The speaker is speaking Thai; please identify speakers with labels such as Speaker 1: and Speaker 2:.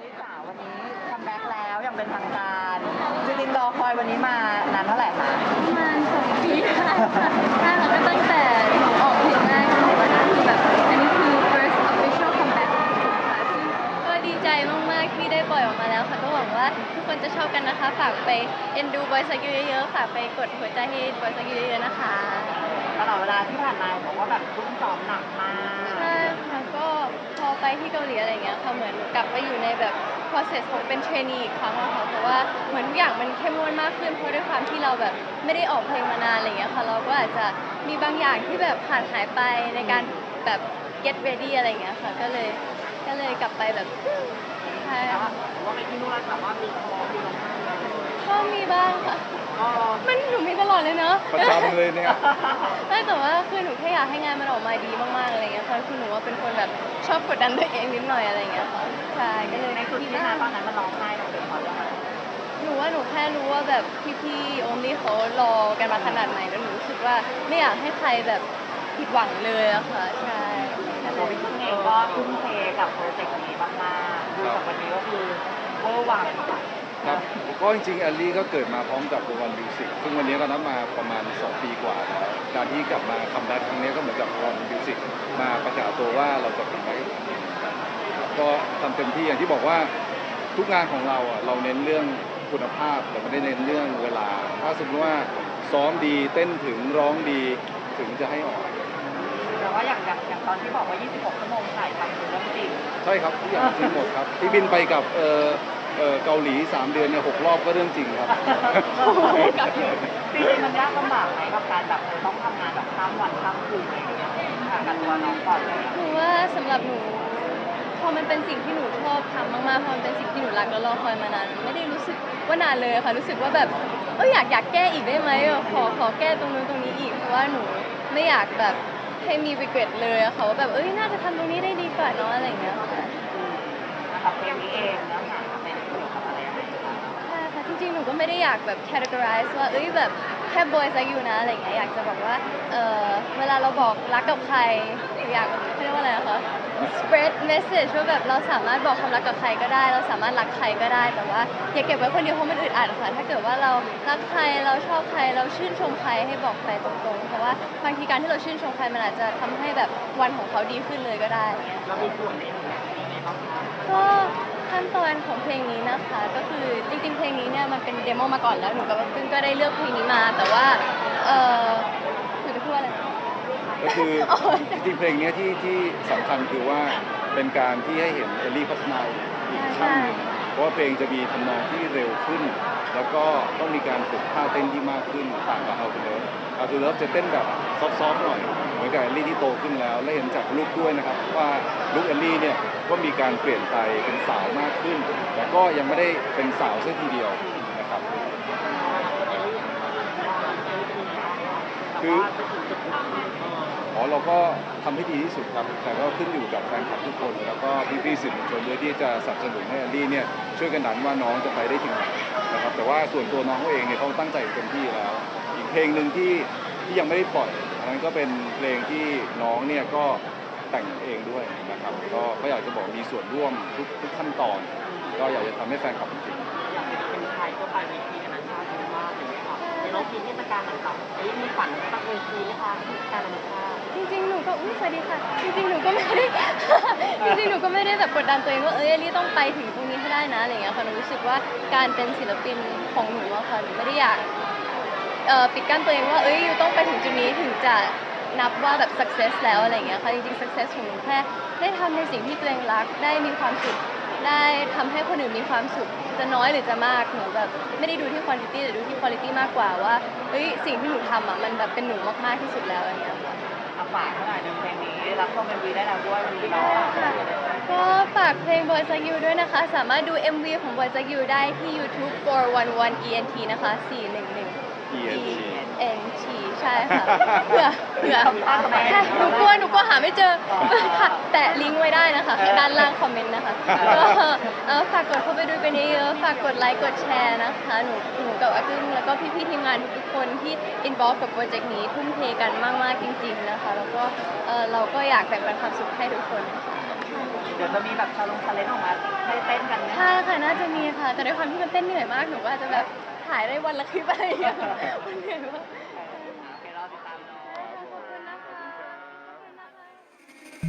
Speaker 1: ลิสาวันนี้คัมแบ็กแล้วอย่างเป็นทางการจริงๆรอคอยวันนี้มานานเท่าไหร่คะ
Speaker 2: ใช่ค่ะก็ตั้งแต่หนูออกเพลงแรกก็รู้ว่านั่นคือแบบอันนี้คือ first official comeback ของหนูค่ะซึ่งก็ดีใจมากๆที่ได้ปล่อยออกมาแล้วค่ะก็หวังว่าทุกคนจะชอบกันนะคะ ฝากไปเอ็นดูบอยสักยูเยอะๆ ฝากไปกดหัวใจให้บอยสักยูเยอะๆนะคะ
Speaker 1: ตลอดเวลาที่ผ่านมาบอกว่าแบบทุ่มซ้อมหนักมาก
Speaker 2: ใช่ค่ะก็พอไปที่เกาหลีอะไรเงี้ยค่ะเหมือนกลับไปอยู่ในแบบ process ของเป็นเทรนนีอีกครั้งอะค่ะเพราะว่าเหมือนทุกอย่างมันเข้มงวดมากขึ้นเพราะด้วยความที่เราแบบไม่ได้ออกเพลงมานานอะไรเงี้ยค่ะเราก็อาจจะมีบางอย่างที่แบบขาดหายไปในการแบบ get ready อะไรเงี้ยค่ะก็เลยก็เลยกลับไปแบบใช่
Speaker 1: แล้ว
Speaker 2: ค่ะ
Speaker 1: หรือว่าไปที่นู่นแล้วแบบว่ามีคอมีลงมา
Speaker 2: ก็มีบ้างค่ะ
Speaker 1: ก็
Speaker 2: มันหนูมีตลอดเลยเนาะ
Speaker 3: ประจำเลยเนี่ย
Speaker 2: ไม่ แต่ว่าคือหนูแค่อยากให้งานมันออกมาดีมากๆอะไรเงี้ยค่ะคือหนูว่าเป็นคนแบบชอบกดดันตัวเองนิดหน่อยอะไรเงี้ยค่ะใช่ก็เลย
Speaker 1: ในจุด
Speaker 2: คิด
Speaker 1: ที่
Speaker 2: ว่า
Speaker 1: นาตอนนั้นมันร้องไห้เราเป็นเพราะเรื่องอะไร
Speaker 2: หนูว่าหนูแค่รู้ว่าแบบพี่ๆโอมนี่เขารอกันมาขนาดไหนแล้วหนูรู้สึกว่าไม่อยากให้ใครแบบผิดหวังเลยอะค่ะใช่
Speaker 1: แต่ตัวพี่พึ่งเองก็ทุ่มเทกับโปรเจกต์นี้มากๆดูจากวันนี้ก็คือเวอร์วัง
Speaker 3: ครับก็จริงๆแอลลี่ก็เกิดมาพร้อมกับวงวันมิวสิกซึ่งวันนี้ก็นับมาประมาณ 2 ปีกว่าแล้วการที่กลับมาคัมแบ็กครั้งนี้ก็เหมือนกับวงวันมิวสิกมาประกาศตัวว่าเราจะคัมแบ็กอีกครั้งหนึ่งครับก็ทำเต็มที่อย่างที่บอกว่าทุกงานของเราอะเราเน้นเรื่องคุณภาพแต่ไม่ได้เน้นเรื่องเวลา ถ้าสมมติว่าซ้อมดีเต้นถึงร้องดีถึงจะให้ออก
Speaker 1: แต่ว่าอย่างอย่างอย่างตอนที่บอกว่า 26 ชั่วโมงถ่ายทำคือเรื่องจริง
Speaker 3: ใช่ครับทุกอย่างจริงหมดครับที่บินไปกับเออ เออเกาหลี 3 เดือนเนี่ยหกรอบก็เรื่องจริงครับ
Speaker 1: จริงๆมันยากลำบากไหมกับการแบบต้องทำงานแบบข้ามวันข้ามคืนอะไรอย่างเงี้ยค่ะกับตัวน้องก่อนเลยอะ
Speaker 2: หนูว่าสำหรับหนูพอมันเป็นสิ่งที่หนูชอบทำมากๆพอมันเป็นสิ่งที่หนูรักแล้วรอคอยมานานไม่ได้รู้สึกว่านานเลยค่ะรู้สึกว่าแบบเอออยากอยากแก้อีกได้ไหมเออขอขอแก้ตรงนู้นตรงนี้อีกเพราะว่าหนูไม่อยากแบบให้มี regret เลยอะค่ะว่าแบบเอ้ยน่าจะทำตรงนี้ได้ดีกว่าเนาะอะไรอย่างเงี้ยค่ะ
Speaker 1: นะครับเพลงนี้เองเนื้อหา
Speaker 2: ริงๆ หนูก็ไม่ได้อยากแบบ categorize ว่า เอ้ยแบบแค่ boys like you นะอะไรอย่างเงี้ย อยากจะบอกว่า เออเวลาเราบอกรักกับใครอยากเขาเรียกว่าอะไรนะคะ spread message ว่าแบบเราสามารถบอกความรักกับใครก็ได้ เราสามารถรักใครก็ได้ แต่ว่าอย่าเก็บไว้คนเดียวเพราะมันอึดอัดค่ะ ถ้าเกิดว่าเรารักใคร เราชอบใคร เราชื่นชมใครให้บอกใครตรงๆ เพราะว่าบางทีการที่เราชื่นชมใครมันอาจจะทำให้แบบวันของเขาดีขึ้นเลยก็ได้อย่างเงี้ย
Speaker 1: เรามีส่วนในหนูยังไงบ้างคะ
Speaker 2: ก็ ขั้นตอนของเพลงนี้นะคะ ก็คือจริงๆเพลงนี้เนี่ยมันเป็นเดโมมาก่อนแล้วหนูกับเพิ่งก็ได้เลือกเพลงนี้มา แต่ว่าเออหนูจะพูดว่าอะไร
Speaker 3: ก็คือจริงๆเพลงเนี้ยที่ที่สำคัญคือว่าเป็นการที่ให้เห็นเอลลี่พัฒนาอีกขั้นหนึ่ง เพราะเพลงจะมีทำนองที่เร็วขึ้น แล้วก็ต้องมีการฝึกท่าเต้นที่มากขึ้นต่างกับเอาทูเลิฟเอาทูเลิฟจะเต้นแบบซอฟๆหน่อยเหมือนกับเอลลี่ที่โตขึ้นแล้ว และเห็นจากลุคด้วยนะครับ ว่าลุคเอลลี่เนี่ยก็มีการเปลี่ยนไปเป็นสาวมากขึ้น แต่ก็ยังไม่ได้เป็นสาวเส้นทีเดียวนะครับคือ เราก็ทำให้ดีที่สุดครับ แต่ก็ขึ้นอยู่กับแฟนคลับทุกคน แล้วก็พี่ๆสื่อมวลชนด้วยที่จะสนับสนุนให้แอนดี้เนี่ยช่วยกันดันว่าน้องจะไปได้ถึงไหนนะครับแต่ว่าส่วนตัวน้องเขาเองเนี่ยเขาตั้งใจเต็มที่แล้ว อีกเพลงหนึ่งที่ที่ยังไม่ได้ปล่อยอันนั้นก็เป็นเพลงที่น้องเนี่ยก็แต่งเองด้วยนะครับก็ก็อยากจะบอกมีส่วนร่วมทุกทุกขั้นตอน ก็อยากจะทำให้แฟนคลับจริง
Speaker 1: อยากเป็นไทยก็ไปเวทีนานาชาติมากเลยค่ะในรอบปีเทศกาลต่างๆเอ้มีฝันสักเวทีไหมคะเทศกาลนานาชาติ
Speaker 2: จริงๆ หนูก็อุ้ยสวัสดีค่ะ จริงๆ หนูก็ไม่ได้ จริงๆ หนูก็ไม่ได้แบบกดดันตัวเองว่าเอ้ยลี่ต้องไปถึงตรงนี้ให้ได้นะอะไรเงี้ยค่ะ หนูรู้สึกว่าการเป็นศิลปินของหนูอะค่ะ หนูไม่ได้อยากเอ่อปิดกั้นตัวเองว่า เอ้ยอยู่ต้องไปถึงจุดนี้ถึงจะนับว่าแบบ success แล้วอะไรเงี้ยค่ะ จริงๆ success ของหนูแค่ได้ทำในสิ่งที่ตัวเองรัก ได้มีความสุข ได้ทำให้คนอื่นมีความสุข จะน้อยหรือจะมาก หนูแบบไม่ได้ดูที่ quantity แต่ดูที่ quality มากกว่าว่า เฮ้ยสิ่งที่หนูทำอะมันแบบเป็นหนูมากๆที่สุดแล้วอะไรเงี้ยค่ะ
Speaker 1: อาฝากเท่าไหร่ในเพลงนี้รับชมเป็นวีได้แล้วด้วยวันนี้เนาะ
Speaker 2: ก็ฝากเพลง Boys Like You ด้วยนะคะ สามารถดู MV ของ Boys Like You ได้ที่ YouTube 411 ENT นะคะ 411
Speaker 3: ENT
Speaker 2: ENT ใช่ค่ะเผื่อเผื่อ
Speaker 1: ทำตามไหม
Speaker 2: ใช่หนูกลัว หนูกลัวหาไม่เจอค่ะแตะลิงก์ไว้ได้นะคะ ด้านล่างคอมเมนต์นะคะก็เอ่อฝากกดเข้าไปดูกันเยอะๆฝากกดไลค์กดแชร์นะคะ หนูหนูกับอากึ้งแล้วก็พี่ๆทีมงานทุกๆคนที่อินบ็อกกับโปรเจกต์นี้ทุ่มเทกันมากๆจริง ๆนะคะ แล้วก็เอ่อเราก็อยากแบ่งปันความสุขให้ทุกคนค่ะ
Speaker 1: เดี๋ยวจะมีแบบชาลงชาเลนจ์ออกมาให้เต้นกันไหม
Speaker 2: ใช่ค่ะน่าจะมีค่ะ แต่ด้วยความที่มันเต้นเหนื่อยมากหนูก็อาจจะแบบถ่ายได้วันละคลิปอะไรอย่างเงี้ยมันเหนื่อยมาก